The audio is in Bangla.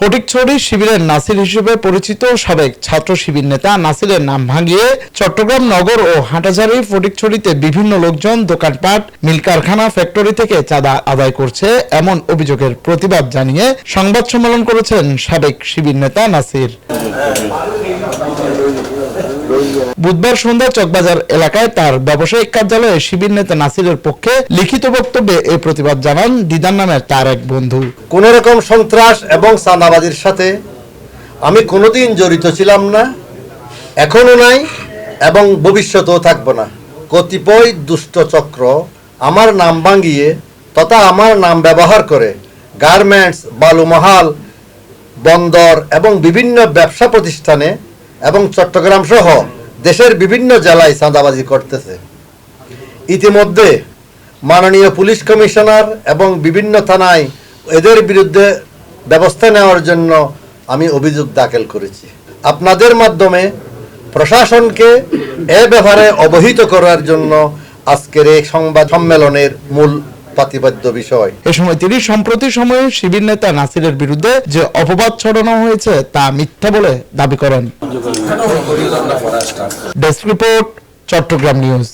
ফটিকছড়ি শিবিরের নাসির হিসেবে পরিচিত সাবেক ছাত্র শিবির নেতা নাসিরের নাম ভাঙিয়ে চট্টগ্রাম নগর ও হাটাজারি ফটিকছড়িতে বিভিন্ন লোকজন দোকানপাট, মিল কারখানা, ফ্যাক্টরি থেকে চাঁদা আদায় করছে এমন অভিযোগের প্রতিবাদ জানিয়ে সংবাদ সম্মেলন করেছেন সাবেক শিবির নেতা নাসির। বুধবার সন্ধ্যায় চকবাজার এলাকায় তার ব্যবসায়িক কার্যালয়ে শিবির নেতা নাসিরের পক্ষে লিখিত বক্তব্যে এই প্রতিবাদ জানান দিদার নামের তার এক বন্ধু। কোন রকম সন্ত্রাস এবং চাঁদাবাজির সাথে আমি কোনোদিন জড়িত ছিলাম না, এখনও নাই এবং ভবিষ্যতেও থাকব না। কতিপয় দুষ্ট চক্র আমার নাম ভাঙিয়ে তথা আমার নাম ব্যবহার করে গার্মেন্টস, বালুমহাল, বন্দর এবং বিভিন্ন ব্যবসা প্রতিষ্ঠানে এবং চট্টগ্রাম সহ দেশের বিভিন্ন জেলায় চাঁদাবাজি করতেছে। ইতিমধ্যে মাননীয় পুলিশ কমিশনার এবং বিভিন্ন থানায় এদের বিরুদ্ধে ব্যবস্থা নেওয়ার জন্য আমি অভিযোগ দাখিল করেছি। আপনাদের মাধ্যমে প্রশাসনকে এ ব্যাপারে অবহিত করার জন্য আজকের এই সংবাদ সম্মেলনের মূল প্রতিপাদ্য বিষয়। এ সময় তিনি সম্প্রতি সময়ে শিবির নেতা নাসিরের বিরুদ্ধে যে অপবাদ ছড়ানো হয়েছে তা মিথ্যা বলে দাবি করেন। Desk report Chattogram news.